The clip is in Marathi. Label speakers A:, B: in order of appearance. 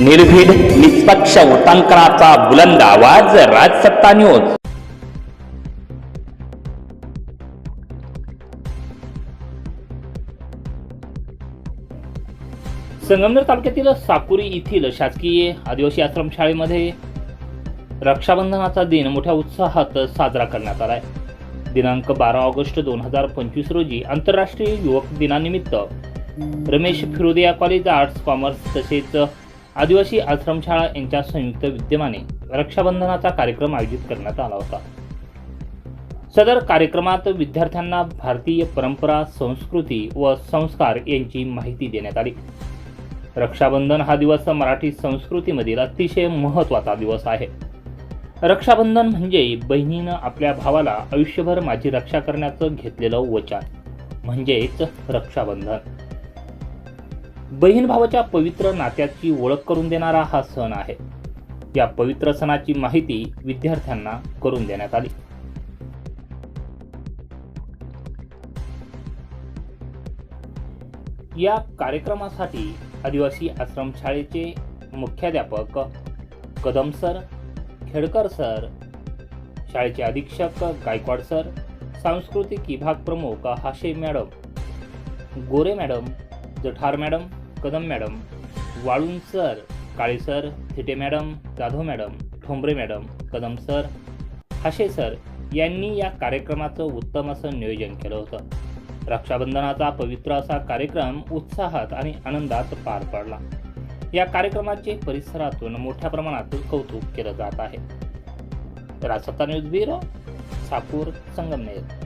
A: निर्भीड निष्पक्ष उटांकनाचा बुलंद आवाज राजसत्ता न्यूज. संगमनेर तालुक्यातील साकुरी येथील शासकीय आदिवासी आश्रमशाळेमध्ये रक्षाबंधनाचा दिन मोठ्या उत्साहात साजरा करण्यात आलाय. दिनांक बारा ऑगस्ट दोन हजार पंचवीस रोजी आंतरराष्ट्रीय युवक दिनानिमित्त Ramesh Firodia college arts commerce तसेच आदिवासी आश्रमशाळा यांच्या संयुक्त विद्यमाने रक्षाबंधनाचा कार्यक्रम आयोजित करण्यात आला होता. सदर कार्यक्रमात विद्यार्थ्यांना भारतीय परंपरा संस्कृती व संस्कार यांची माहिती देण्यात आली. रक्षाबंधन हा दिवस मराठी संस्कृतीमधील अतिशय महत्त्वाचा दिवस आहे. रक्षाबंधन म्हणजे बहिणीनं आपल्या भावाला आयुष्यभर माझी रक्षा करण्याचं घेतलेलं वचन म्हणजेच रक्षाबंधन. बहीण भावाच्या पवित्र नात्याची ओळख करून देणारा हा सण आहे. या पवित्र सणाची माहिती विद्यार्थ्यांना करून देण्यात आली. या कार्यक्रमासाठी आदिवासी आश्रमशाळेचे मुख्याध्यापक कदम सर खेडकर सर शाळेचे अधीक्षक गायकवाड सर सांस्कृतिक विभाग प्रमुख Hashe madam Gore madam Jathar madam Kadam madam Walun sir Kale sir Thite madam Jadhav madam Thombre madam Kadam sir Hashe sir यांनी या कार्यक्रमाचं उत्तम असं नियोजन केलं होतं. रक्षाबंधनाचा पवित्र असा कार्यक्रम उत्साहात आणि आनंदात पार पडला. या कार्यक्रमाचे परिसरातून मोठ्या प्रमाणात कौतुक केलं जात आहे. Rajsatta news bureau Sapur Sangamner.